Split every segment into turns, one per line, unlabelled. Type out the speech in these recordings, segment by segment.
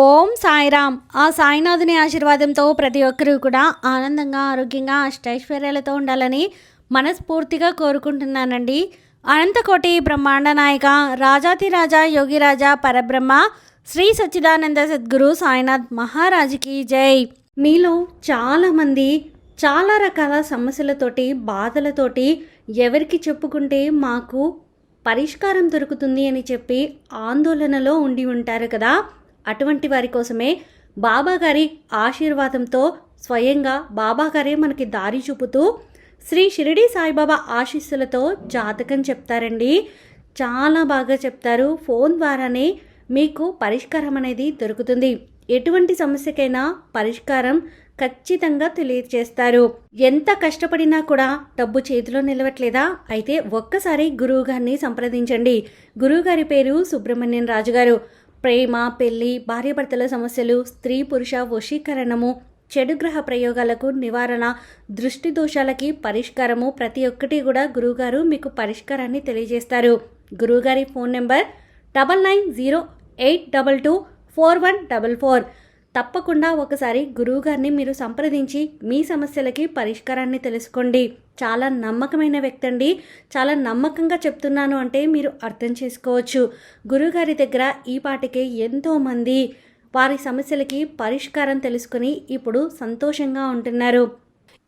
ఓం సాయిరామ్. ఆ సాయినాథుని ఆశీర్వాదంతో ప్రతి ఒక్కరూ కూడా ఆనందంగా ఆరోగ్యంగా అష్టైశ్వర్యాలతో ఉండాలని మనస్ఫూర్తిగా కోరుకుంటున్నానండి. అనంతకోటి బ్రహ్మాండ నాయక రాజాతిరాజా యోగిరాజా పరబ్రహ్మ శ్రీ సచ్చిదానంద సద్గురు సాయినాథ్ మహారాజుకి జై. మీలో చాలామంది చాలా రకాల సమస్యలతోటి బాధలతోటి ఎవరికి చెప్పుకుంటే మాకు పరిష్కారం దొరుకుతుంది అని చెప్పి ఆందోళనలో ఉండి ఉంటారు కదా. అటువంటి వారి కోసమే బాబా గారి ఆశీర్వాదంతో స్వయంగా బాబా గారే మనకి దారి చూపుతూ శ్రీ షిరిడి సాయిబాబా ఆశీస్సులతో జాతకం చెప్తారండి. చాలా బాగా చెప్తారు. ఫోన్ ద్వారానే మీకు పరిష్కారం అనేది దొరుకుతుంది. ఎటువంటి సమస్యకైనా పరిష్కారం ఖచ్చితంగా తెలియజేస్తారు. ఎంత కష్టపడినా కూడా డబ్బు చేతిలో నిలవట్లేదా? అయితే ఒక్కసారి గురువు గారిని సంప్రదించండి. గురువుగారి పేరు సుబ్రహ్మణ్యం రాజు గారు ప్రేమ పెళ్ళి భార్యాభర్తల సమస్యలు స్త్రీ పురుష వశీకరణము చెడు గ్రహ ప్రయోగాలకు నివారణ దృష్టి దోషాలకి పరిష్కారము ప్రతి ఒక్కటి కూడా గురువుగారు మీకు పరిష్కారాన్ని తెలియజేస్తారు. గురువుగారి phone number double nine zero eight double two four one double four. తప్పకుండా ఒకసారి గురువుగారిని మీరు సంప్రదించి మీ సమస్యలకి పరిష్కారాన్ని తెలుసుకోండి. చాలా నమ్మకమైన వ్యక్తి అండి చాలా నమ్మకంగా చెప్తున్నాను అంటే మీరు అర్థం చేసుకోవచ్చు. గురువుగారి దగ్గర ఈ పాటికే ఎంతోమంది వారి సమస్యలకి పరిష్కారం తెలుసుకుని ఇప్పుడు సంతోషంగా ఉంటున్నారు.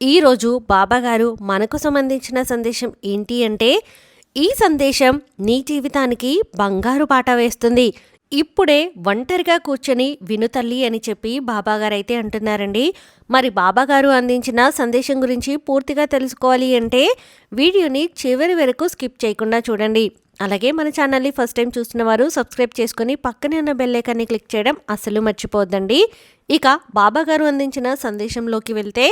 ఈరోజు బాబాగారు మనకు సంబంధించిన సందేశం ఏంటి అంటే ఈ సందేశం నీ జీవితానికి బంగారు బాట వేస్తుంది. ఇప్పుడే ఒంటరిగా కూర్చొని విను తల్లి అని చెప్పి బాబాగారైతే అంటున్నారండి. మరి బాబాగారు అందించిన సందేశం గురించి పూర్తిగా తెలుసుకోవాలి అంటే వీడియోని చివరి వరకు స్కిప్ చేయకుండా చూడండి. అలాగే మన ఛానల్ని ఫస్ట్ టైం చూస్తున్న వారు సబ్స్క్రైబ్ చేసుకుని పక్కనే ఉన్న బెల్లైకాన్ని క్లిక్ చేయడం అస్సలు మర్చిపోద్దండి ఇక బాబాగారు అందించిన సందేశంలోకి వెళ్తే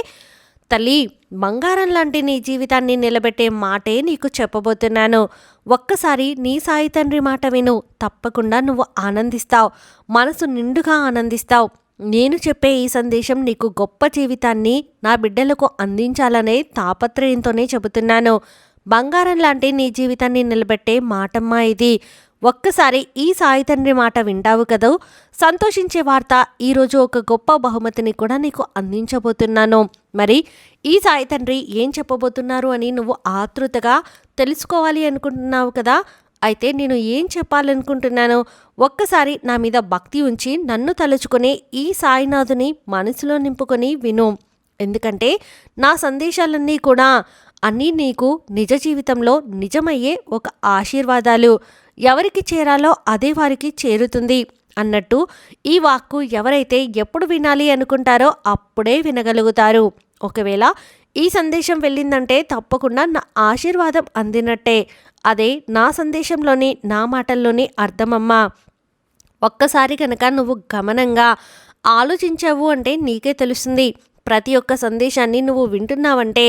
తల్లి బంగారం లాంటి నీ జీవితాన్ని నిలబెట్టే మాటే నీకు చెప్పబోతున్నాను. ఒక్కసారి నీ సాయి తండ్రి మాట విను. తప్పకుండా నువ్వు ఆనందిస్తావు. మనసు నిండుగా ఆనందిస్తావు. నేను చెప్పే ఈ సందేశం నీకు గొప్ప జీవితాన్ని నా బిడ్డలకు అందించాలనే తాపత్రయంతోనే చెబుతున్నాను. బంగారం లాంటి నీ జీవితాన్ని నిలబెట్టే మాటమ్మా ఇది. ఒక్కసారి ఈ సాయి తండ్రి మాట వింటావు కదా? సంతోషించే వార్త ఈరోజు ఒక గొప్ప బహుమతిని కూడా నీకు అందించబోతున్నాను. మరి ఈ సాయి తండ్రి ఏం చెప్పబోతున్నారు అని నువ్వు ఆతృతగా తెలుసుకోవాలి అనుకుంటున్నావు కదా? అయితే నేను ఏం చెప్పాలనుకుంటున్నాను? ఒక్కసారి నా మీద భక్తి ఉంచి నన్ను తలుచుకొని ఈ సాయినాథుని మనసులో నింపుకొని విను. ఎందుకంటే నా సందేశాలన్నీ కూడా అన్నీ నీకు నిజ జీవితంలో నిజమయ్యే ఒక ఆశీర్వాదాలు. ఎవరికి చేరాలో అదే వారికి చేరుతుంది అన్నట్టు ఈ వాక్కు ఎవరైతే ఎప్పుడు వినాలి అనుకుంటారో అప్పుడే వినగలుగుతారు. ఒకవేళ ఈ సందేశం వెళ్ళిందంటే తప్పకుండా నా ఆశీర్వాదం అందినట్టే. అదే నా సందేశంలోని నా మాటల్లోని అర్థమమ్మా. ఒక్కసారి కనుక నువ్వు గమనంగా ఆలోచించావు అంటే నీకే తెలుస్తుంది. ప్రతి ఒక్క సందేశాన్ని నువ్వు వింటున్నావంటే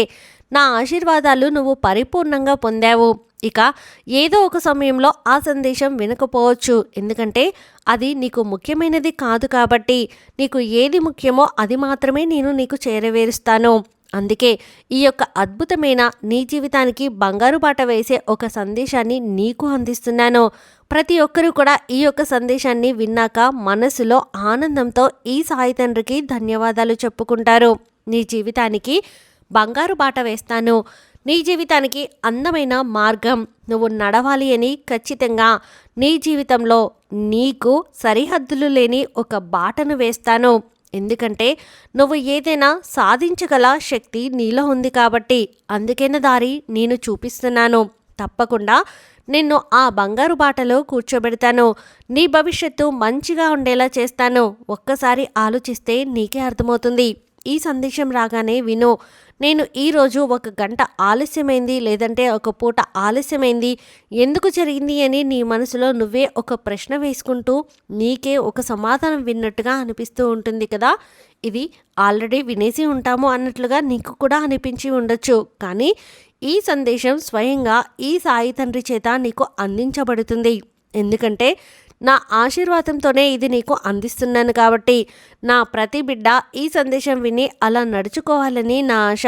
నా ఆశీర్వాదాలు నువ్వు పరిపూర్ణంగా పొందావు. ఇక ఏదో ఒక సమయంలో ఆ సందేశం వినకపోవచ్చు. ఎందుకంటే అది నీకు ముఖ్యమైనది కాదు కాబట్టి నీకు ఏది ముఖ్యమో అది మాత్రమే నేను నీకు చేరవేరుస్తాను. అందుకే ఈ యొక్క అద్భుతమైన నీ జీవితానికి బంగారు బాట వేసే ఒక సందేశాన్ని నీకు అందిస్తున్నాను. ప్రతి ఒక్కరూ కూడా ఈ యొక్క సందేశాన్ని విన్నాక మనసులో ఆనందంతో ఈ సాయి తండ్రికి ధన్యవాదాలు చెప్పుకుంటారు. నీ జీవితానికి బంగారు బాట వేస్తాను. నీ జీవితానికి అందమైన మార్గం. నువ్వు నడవాలి అని ఖచ్చితంగా నీ జీవితంలో నీకు సరిహద్దులు లేని ఒక బాటను వేస్తాను. ఎందుకంటే నువ్వు ఏదైనా సాధించగల శక్తి నీలో ఉంది కాబట్టి అందుకైన దారి నేను చూపిస్తున్నాను. తప్పకుండా నిన్ను ఆ బంగారు బాటలో కూర్చోబెడతాను. నీ భవిష్యత్తు మంచిగా ఉండేలా చేస్తాను. ఒక్కసారి ఆలోచిస్తే నీకే అర్థమవుతుంది. ఈ సందేశం రాగానే విను నేను ఈరోజు ఒక గంట ఆలస్యమైంది లేదంటే ఒక పూట ఆలస్యమైంది. ఎందుకు జరిగింది అని నీ మనసులో నువ్వే ఒక ప్రశ్న వేసుకుంటూ నీకే ఒక సమాధానం విన్నట్టుగా అనిపిస్తూ ఉంటుంది కదా? ఇది ఆల్రెడీ వినేసి ఉంటాము అన్నట్లుగా నీకు కూడా అనిపించి ఉండొచ్చు. కానీ ఈ సందేశం స్వయంగా ఈ సాయి తండ్రి చేత నీకు అందించబడుతుంది. ఎందుకంటే నా ఆశీర్వాదంతోనే ఇది నీకు అందిస్తున్నాను కాబట్టి నా ప్రతి బిడ్డ ఈ సందేశం విని అలా నడుచుకోవాలని నా ఆశ.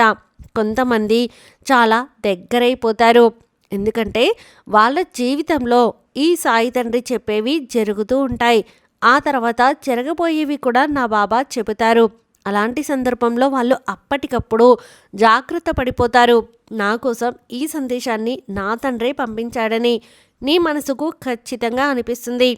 కొంతమంది చాలా దగ్గరైపోతారు. ఎందుకంటే వాళ్ళ జీవితంలో ఈ సాయి తండ్రి చెప్పేవి జరుగుతూ ఉంటాయి. ఆ తర్వాత జరగబోయేవి కూడా నా బాబా చెబుతారు. అలాంటి సందర్భంలో వాళ్ళు అప్పటికప్పుడు జాగ్రత్త పడిపోతారు. నా కోసం ఈ సందేశాన్ని నా తండ్రే పంపించాడని నీ మనసుకు ఖచ్చితంగా అనిపిస్తుంది.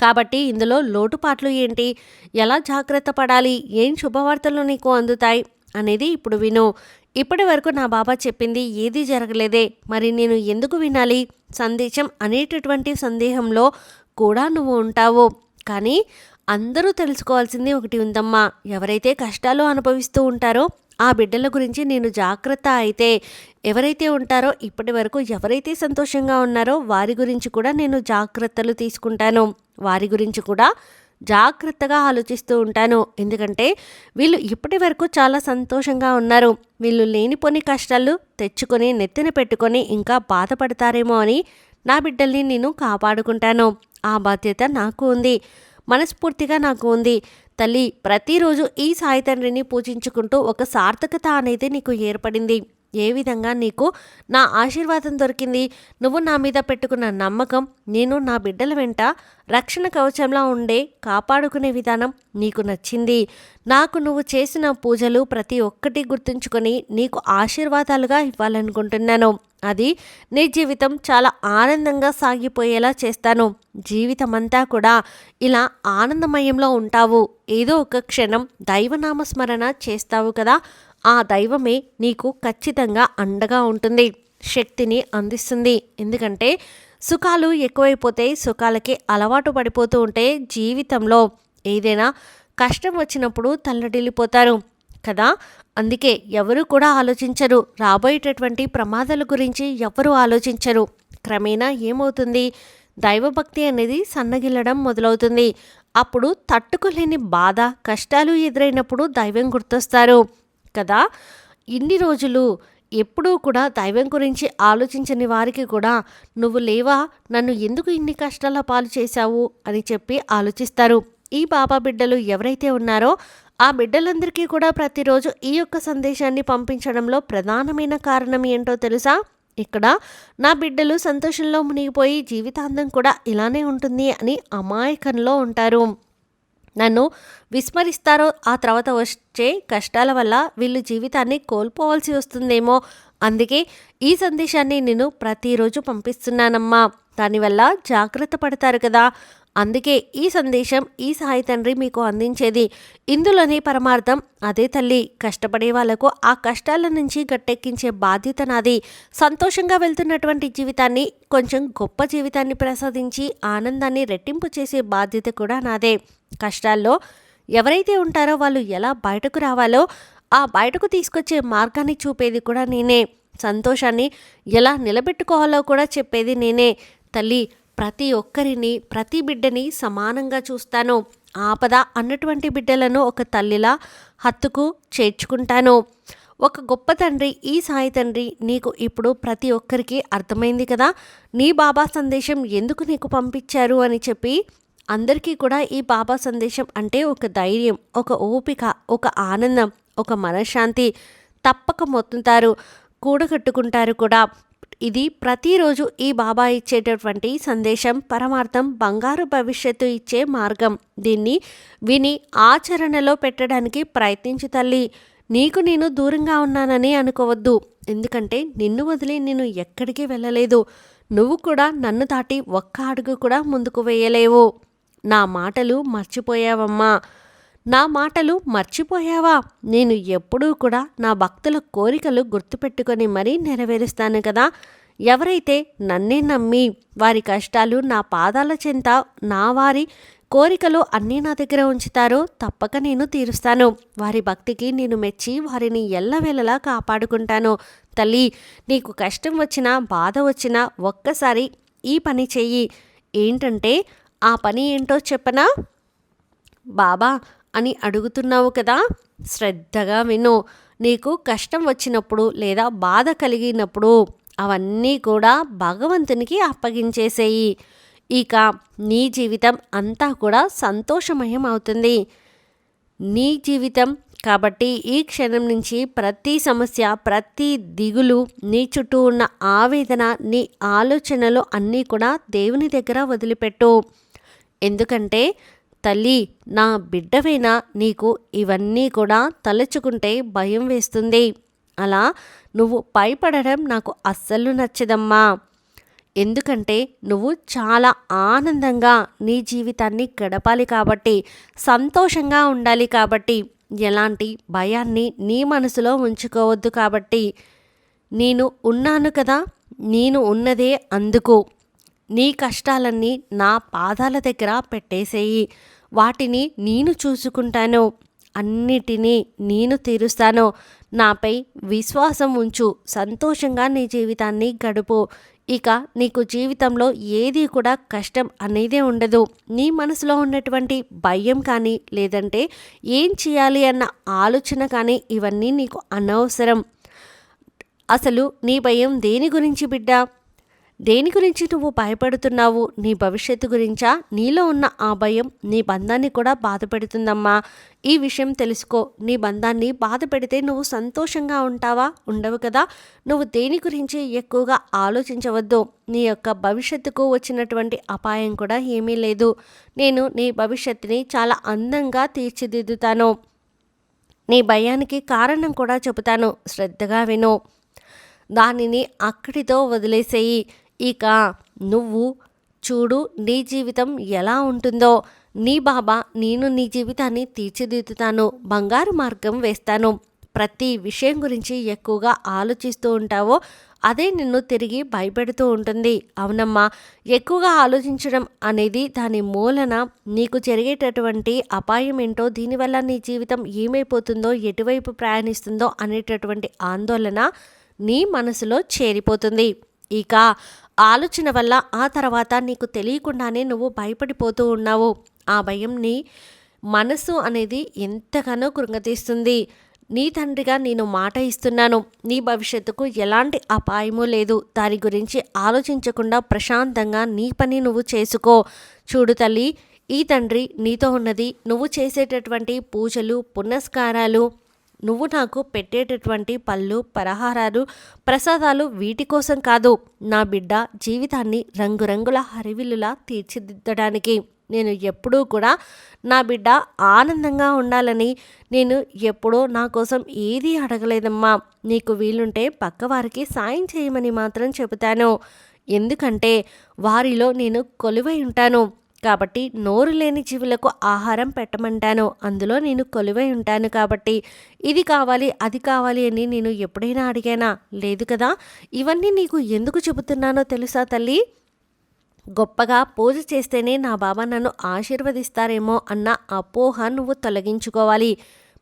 కాబట్టి ఇందులో లోటుపాట్లు ఏంటి? ఎలా జాగ్రత్త పడాలి? ఏం శుభవార్తలు నీకు అందుతాయి? అనేది ఇప్పుడు విను. ఇప్పటి వరకు నా బాబా చెప్పింది ఏది జరగలేదే. మరి నేను ఎందుకు వినాలి? సందేశం అనేటటువంటి సందేహంలో కూడా నువ్వు ఉంటావు. కానీ అందరూ తెలుసుకోవాల్సింది ఒకటి ఉందమ్మా. ఎవరైతే కష్టాలు అనుభవిస్తూ ఉంటారో ఆ బిడ్డల గురించి నేను జాగ్రత్త అయితే ఎవరైతే ఉంటారో ఇప్పటి వరకు ఎవరైతే సంతోషంగా ఉన్నారో వారి గురించి కూడా నేను జాగ్రత్తలు తీసుకుంటాను. వారి గురించి కూడా జాగ్రత్తగా ఆలోచిస్తూ ఉంటాను. ఎందుకంటే వీళ్ళు ఇప్పటి వరకు చాలా సంతోషంగా ఉన్నారు. వీళ్ళు లేనిపోని కష్టాలు తెచ్చుకొని నెత్తిన పెట్టుకొని ఇంకా బాధపడతారేమో అని నా బిడ్డల్ని నేను కాపాడుకుంటాను. ఆ బాధ్యత నాకు ఉంది. మనస్ఫూర్తిగా నాకు ఉంది. తల్లి ప్రతిరోజు ఈ సాయి తండ్రిని పూజించుకుంటూ ఒక సార్థకత అనేది నీకు ఏర్పడింది. ఏ విధంగా నీకు నా ఆశీర్వాదం దొరికింది? నువ్వు నా మీద పెట్టుకున్న నమ్మకం నేను నా బిడ్డల వెంట రక్షణ కవచంలా ఉండే కాపాడుకునే విధానం నీకు నచ్చింది. నాకు నువ్వు చేసిన పూజలు ప్రతి ఒక్కటి గుర్తుంచుకొని నీకు ఆశీర్వాదాలుగా ఇవ్వాలనుకుంటున్నాను. అది నీ జీవితం చాలా ఆనందంగా సాగిపోయేలా చేస్తాను. జీవితమంతా కూడా ఇలా ఆనందమయంలో ఉంటావు. ఏదో ఒక క్షణం దైవనామస్మరణ చేస్తావు కదా ఆ దైవమే నీకు ఖచ్చితంగా అండగా ఉంటుంది శక్తిని అందిస్తుంది. ఎందుకంటే సుఖాలు ఎక్కువైపోతే సుఖాలకి అలవాటు పడిపోతూ ఉంటే జీవితంలో ఏదైనా కష్టం వచ్చినప్పుడు తల్లడిల్లిపోతారు కదా. అందుకే ఎవరు కూడా ఆలోచించరు. రాబోయేటటువంటి ప్రమాదాల గురించి ఎవరు ఆలోచించరు. క్రమేణా ఏమవుతుంది? దైవభక్తి అనేది సన్నగిల్లడం మొదలవుతుంది. అప్పుడు తట్టుకోలేని బాధ కష్టాలు ఎదురైనప్పుడు దైవం గుర్తొస్తారు. కదా? ఇన్ని రోజులు ఎప్పుడూ కూడా దైవం గురించి ఆలోచించని వారికి కూడా నువ్వు లేవా? నన్ను ఎందుకు ఇన్ని కష్టాల పాలు చేశావు? అని చెప్పి ఆలోచిస్తారు. ఈ బాబా బిడ్డలు ఎవరైతే ఉన్నారో ఆ బిడ్డలందరికీ కూడా ప్రతిరోజు ఈ యొక్క సందేశాన్ని పంపించడంలో ప్రధానమైన కారణం ఏంటో తెలుసా? ఇక్కడ నా బిడ్డలు సంతోషంలో మునిగిపోయి జీవితాంతం కూడా ఇలానే ఉంటుంది అని అమాయకంలో ఉంటారు. నన్ను విస్మరిస్తారో ఆ తర్వాత వచ్చే కష్టాల వల్ల వీళ్ళు జీవితాన్ని కోల్పోవాల్సి వస్తుందేమో. అందుకే ఈ సందేశాన్ని నేను ప్రతిరోజు పంపిస్తున్నానమ్మా. దానివల్ల జాగ్రత్త పడతారు కదా. అందుకే ఈ సందేశం ఈ సాయి తండ్రి మీకు అందించేది. ఇందులోని పరమార్థం అదే తల్లి. కష్టపడే వాళ్ళకు ఆ కష్టాల నుంచి గట్టెక్కించే బాధ్యత నాది. సంతోషంగా వెళ్తున్నటువంటి జీవితాన్ని కొంచెం గొప్ప జీవితాన్ని ప్రసాదించి ఆనందాన్ని రెట్టింపు చేసే బాధ్యత కూడా నాదే. కష్టాల్లో ఎవరైతే ఉంటారో వాళ్ళు ఎలా బయటకు రావాలో ఆ బయటకు తీసుకొచ్చే మార్గాన్ని చూపేది కూడా నేనే. సంతోషాన్ని ఎలా నిలబెట్టుకోవాలో కూడా చెప్పేది నేనే. తల్లి ప్రతి ఒక్కరిని ప్రతి బిడ్డని సమానంగా చూస్తాను. ఆపద అన్నటువంటి బిడ్డలను ఒక తల్లిలా హత్తుకు చేర్చుకుంటాను. ఒక గొప్ప తండ్రి ఈ సాయి తండ్రి నీకు ఇప్పుడు ప్రతి ఒక్కరికి అర్థమైంది కదా? నీ బాబా సందేశం ఎందుకు నీకు పంపించారు అని చెప్పి అందరికీ కూడా ఈ బాబా సందేశం అంటే ఒక ధైర్యం ఒక ఓపిక ఒక ఆనందం ఒక మనశ్శాంతి తప్పక మొత్తుతారు కూడగట్టుకుంటారు కూడా. ఇది ప్రతిరోజు ఈ బాబా ఇచ్చేటటువంటి సందేశం పరమార్థం బంగారు భవిష్యత్తు ఇచ్చే మార్గం. దీన్ని విని ఆచరణలో పెట్టడానికి ప్రయత్నించు తల్లి. నీకు నేను దూరంగా ఉన్నానని అనుకోవద్దు. ఎందుకంటే నిన్ను వదిలి నేను ఎక్కడికి వెళ్ళలేదు. నువ్వు కూడా నన్ను దాటి ఒక్క అడుగు కూడా ముందుకు వేయలేవు. నా మాటలు మర్చిపోయావమ్మా. నా మాటలు మర్చిపోయావా? నేను ఎప్పుడూ కూడా నా భక్తుల కోరికలు గుర్తుపెట్టుకొని మరీ నెరవేరుస్తాను కదా. ఎవరైతే నన్నే నమ్మి వారి కష్టాలు నా పాదాల చెంత నా వారి కోరికలు అన్నీ నా దగ్గర ఉంచుతారో తప్పక నేను తీరుస్తాను. వారి భక్తికి నేను మెచ్చి వారిని ఎల్లవేళలా కాపాడుకుంటాను. తల్లి నీకు కష్టం వచ్చినా బాధ వచ్చినా ఒక్కసారి ఈ పని చెయ్యి. ఏంటంటే ఆ పని ఏంటో చెప్పనా? బాబా అని అడుగుతున్నావు కదా? శ్రద్ధగా విను. నీకు కష్టం వచ్చినప్పుడు లేదా బాధ కలిగినప్పుడు అవన్నీ కూడా భగవంతునికి అప్పగించేసేయి. ఇక నీ జీవితం అంతా కూడా సంతోషమయం అవుతుంది. నీ జీవితం కాబట్టి ఈ క్షణం నుంచి ప్రతి సమస్య ప్రతి దిగులు నీ చుట్టూ ఉన్న ఆవేదన నీ ఆలోచనలు అన్నీ కూడా దేవుని దగ్గర వదిలిపెట్టు. ఎందుకంటే తల్లి నా బిడ్డవైనా నీకు ఇవన్నీ కూడా తలుచుకుంటే భయం వేస్తుంది. అలా నువ్వు భయపడడం నాకు అస్సలు నచ్చదమ్మా. ఎందుకంటే నువ్వు చాలా ఆనందంగా నీ జీవితాన్ని గడపాలి కాబట్టి సంతోషంగా ఉండాలి కాబట్టి ఎలాంటి భయాన్ని నీ మనసులో ఉంచుకోవద్దు కాబట్టి నేను ఉన్నాను కదా నేను ఉన్నదే అందుకు. నీ కష్టాలన్నీ నా పాదాల దగ్గర పెట్టేసేయి. వాటిని నేను చూసుకుంటాను. అన్నిటినీ నేను తీరుస్తాను. నాపై విశ్వాసం ఉంచు. సంతోషంగా నీ జీవితాన్ని గడుపు. ఇక నీకు జీవితంలో ఏది కూడా కష్టం అనేదే ఉండదు. నీ మనసులో ఉన్నటువంటి భయం కానీ లేదంటే ఏం చేయాలి అన్న ఆలోచన కానీ ఇవన్నీ నీకు అనవసరం. అసలు నీ భయం దేని గురించి బిడ్డ? దేని గురించి నువ్వు భయపడుతున్నావు? నీ భవిష్యత్తు గురించా? నీలో ఉన్న ఆ భయం నీ బంధాన్ని కూడా బాధ పెడుతుందమ్మా ఈ విషయం తెలుసుకో. నీ బంధాన్ని బాధ పెడితే నువ్వు సంతోషంగా ఉంటావా? ఉండవు కదా. నువ్వు దేని గురించి ఎక్కువగా ఆలోచించవద్దు. నీ యొక్క భవిష్యత్తుకు వచ్చినటువంటి అపాయం కూడా ఏమీ లేదు. నేను నీ భవిష్యత్తుని చాలా అందంగా తీర్చిదిద్దుతాను. నీ భయానికి కారణం కూడా చెబుతాను. శ్రద్ధగా విను. దానిని అక్కడితో వదిలేసేయి. ఇక నువ్వు చూడు నీ జీవితం ఎలా ఉంటుందో. నీ బాబా నేను నీ జీవితాన్ని తీర్చిదిద్దుతాను. బంగారు మార్గం వేస్తాను. ప్రతి విషయం గురించి ఎక్కువగా ఆలోచిస్తూ ఉంటావో అదే నిన్ను తిరిగి భయపెడుతూ ఉంటుంది. అవునమ్మా ఎక్కువగా ఆలోచించడం అనేది దాని మూలన నీకు జరిగేటటువంటి అపాయం ఏంటో దీనివల్ల నీ జీవితం ఏమైపోతుందో ఎటువైపు ప్రయాణిస్తుందో అనేటటువంటి ఆందోళన నీ మనసులో చేరిపోతుంది. ఇక ఆలోచన వల్ల ఆ తర్వాత నీకు తెలియకుండానే నువ్వు భయపడిపోతూ ఉన్నావు. ఆ భయంని మనసు అనేది ఎంతగానో కృంగతీస్తుంది. నీ తండ్రిగా నేను మాట ఇస్తున్నాను. నీ భవిష్యత్తుకు ఎలాంటి అపాయమూ లేదు. దాని గురించి ఆలోచించకుండా ప్రశాంతంగా నీ పని నువ్వు చేసుకో. చూడు తల్లి ఈ తండ్రి నీతో ఉన్నది. నువ్వు చేసేటటువంటి పూజలు పునస్కారాలు నువ్వు నాకు పెట్టేటటువంటి పళ్ళు పరహారాలు ప్రసాదాలు వీటి కోసం కాదు. నా బిడ్డ జీవితాన్ని రంగురంగుల హరివిల్లులా తీర్చిదిద్దడానికి. నేను ఎప్పుడూ కూడా నా బిడ్డ ఆనందంగా ఉండాలని నేను ఎప్పుడూ నా కోసం ఏదీ అడగలేదమ్మా. నీకు వీలుంటే పక్కవారికి సాయం చేయమని మాత్రం చెబుతాను. ఎందుకంటే వారిలో నేను కొలువై ఉంటాను. కాబట్టి నోరు లేని జీవులకు ఆహారం పెట్టమంటాను. అందులో నేను కొలువై ఉంటాను కాబట్టి ఇది కావాలి అది కావాలి అని నేను ఎప్పుడైనా అడిగానా? లేదు కదా. ఇవన్నీ నీకు ఎందుకు చెబుతున్నానో తెలుసా తల్లి? గొప్పగా పూజ చేస్తేనే నా బాబా నన్ను ఆశీర్వదిస్తారేమో అన్న అపోహ నువ్వు తొలగించుకోవాలి.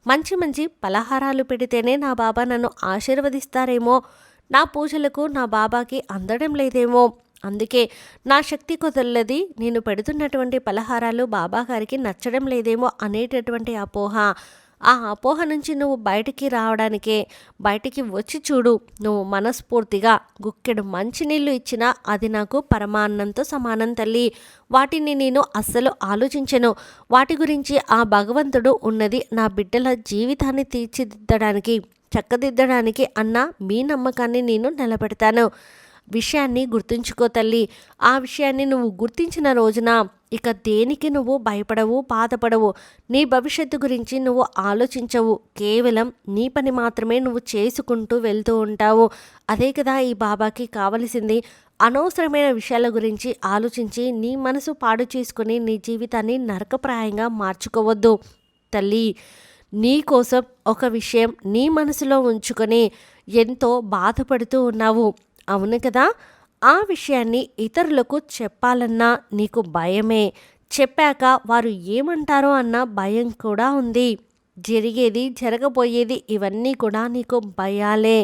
మంచి మంచి పలహారాలు పెడితేనే నా బాబా నన్ను ఆశీర్వదిస్తారేమో. నా పూజలకు నా బాబాకి అందడం లేదేమో. అందుకే నా శక్తి కొదల్లది నేను పెడుతున్నటువంటి పలహారాలు బాబా గారికి నచ్చడం లేదేమో అనేటటువంటి అపోహ ఆ అపోహ నుంచి నువ్వు బయటికి రావడానికే బయటికి వచ్చి చూడు. నువ్వు మనస్ఫూర్తిగా గుక్కెడు మంచినీళ్ళు ఇచ్చినా అది నాకు పరమాన్నంతో సమానం తల్లి. వాటిని నేను అస్సలు ఆలోచించను. వాటి గురించి ఆ భగవంతుడు ఉన్నది నా బిడ్డల జీవితాన్ని తీర్చిదిద్దడానికి చక్కదిద్దడానికి అన్న మీ నమ్మకాన్ని నేను నిలబెడతాను. విషయాన్ని గుర్తుంచుకో తల్లి. ఆ విషయాన్ని నువ్వు గుర్తించిన రోజున ఇక దేనికి నువ్వు భయపడవు బాధపడవు. నీ భవిష్యత్తు గురించి నువ్వు ఆలోచించవు. కేవలం నీ పని మాత్రమే నువ్వు చేసుకుంటూ వెళ్తూ ఉంటావు. అదే కదా ఈ బాబాకి కావలసింది. అనవసరమైన విషయాల గురించి ఆలోచించి నీ మనసు పాడు చేసుకుని నీ జీవితాన్ని నరకప్రాయంగా మార్చుకోవద్దు తల్లి. నీ కోసం ఒక విషయం నీ మనసులో ఉంచుకొని ఎంతో బాధపడుతూ ఉన్నావు. అవును కదా? ఆ విషయాన్ని ఇతరులకు చెప్పాలన్నా నీకు భయమే. చెప్పాక వారు ఏమంటారో అన్న భయం కూడా ఉంది. జరిగేది జరగబోయేది ఇవన్నీ కూడా నీకు భయాలే.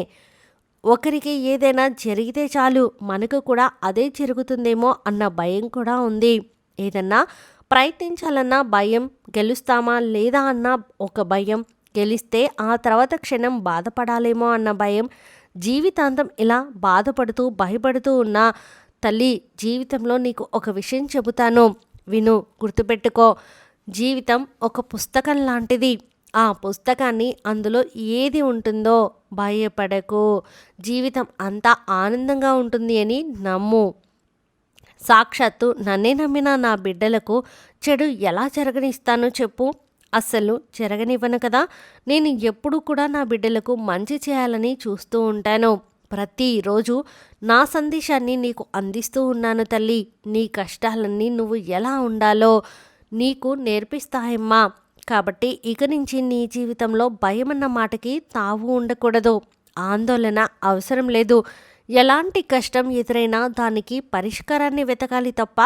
ఒకరికి ఏదైనా జరిగితే చాలు మనకు కూడా అదే జరుగుతుందేమో అన్న భయం కూడా ఉంది. ఏదన్నా ప్రయత్నించాలన్న భయం గెలుస్తామా లేదా అన్న ఒక భయం గెలిస్తే ఆ తర్వాత క్షణం బాధపడాలేమో అన్న భయం జీవితాంతం ఇలా బాధపడుతూ భయపడుతూ ఉన్న తల్లి జీవితంలో నీకు ఒక విషయం చెబుతాను. విను గుర్తుపెట్టుకో. జీవితం ఒక పుస్తకం లాంటిది. ఆ పుస్తకాన్ని అందులో ఏది ఉంటుందో భయపడకు. జీవితం అంతా ఆనందంగా ఉంటుంది అని నమ్ము. సాక్షాత్తు నన్నే నమ్మిన నా బిడ్డలకు చెడు ఎలా జరగనిస్తానో చెప్పు. అస్సలు జరగనివ్వను కదా. నేను ఎప్పుడూ కూడా నా బిడ్డలకు మంచి చేయాలని చూస్తూ ఉంటాను. ప్రతిరోజు నా సందేశాన్ని నీకు అందిస్తూ ఉన్నాను తల్లి. నీ కష్టాలన్నీ నువ్వు ఎలా ఉండాలో నీకు నేర్పిస్తాయమ్మా. కాబట్టి ఇక నుంచి నీ జీవితంలో భయం అన్న మాటకి తావు ఉండకూడదు. ఆందోళన అవసరం లేదు. ఎలాంటి కష్టం ఎదురైనా దానికి పరిష్కారాన్ని వెతకాలి తప్ప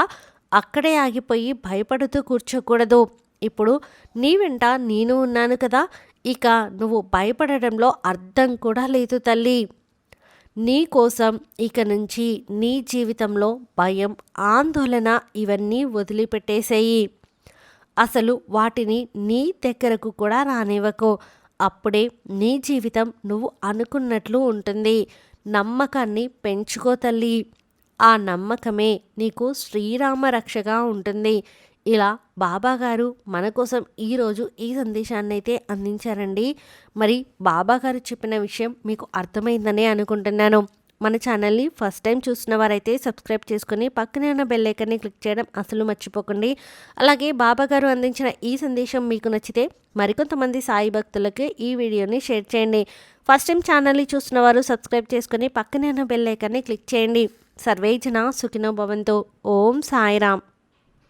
అక్కడే ఆగిపోయి భయపడుతూ కూర్చోకూడదు. ఇప్పుడు నీ వెంట నేను ఉన్నాను కదా ఇక నువ్వు భయపడడంలో అర్థం కూడా లేదు తల్లి. నీ కోసం ఇక నుంచి నీ జీవితంలో భయం ఆందోళన ఇవన్నీ వదిలిపెట్టేసేయి. అసలు వాటిని నీ దగ్గరకు కూడా రానివ్వకు. అప్పుడే నీ జీవితం నువ్వు అనుకున్నట్లు ఉంటుంది. నమ్మకాన్ని పెంచుకో తల్లి. ఆ నమ్మకమే నీకు శ్రీరామ రక్షగా ఉంటుంది. ఇలా బాబాగారు మన కోసం ఈరోజు ఈ సందేశాన్ని అయితే అందించారండి. మరి బాబాగారు చెప్పిన విషయం మీకు అర్థమైందనే అనుకుంటున్నాను. మన ఛానల్ని ఫస్ట్ టైం చూసిన వారైతే సబ్స్క్రైబ్ చేసుకుని పక్కనే ఉన్న బెల్ ఐకన్ని క్లిక్ చేయడం అసలు మర్చిపోకండి. అలాగే బాబాగారు అందించిన ఈ సందేశం మీకు నచ్చితే మరికొంతమంది సాయి భక్తులకి ఈ వీడియోని షేర్ చేయండి. ఫస్ట్ టైం ఛానల్ని చూసిన వారు సబ్స్క్రైబ్ చేసుకుని పక్కనే ఉన్న బెల్ ఐకన్ని క్లిక్ చేయండి. సర్వేజన సుఖినో భవంతో. ఓం సాయిరామ్.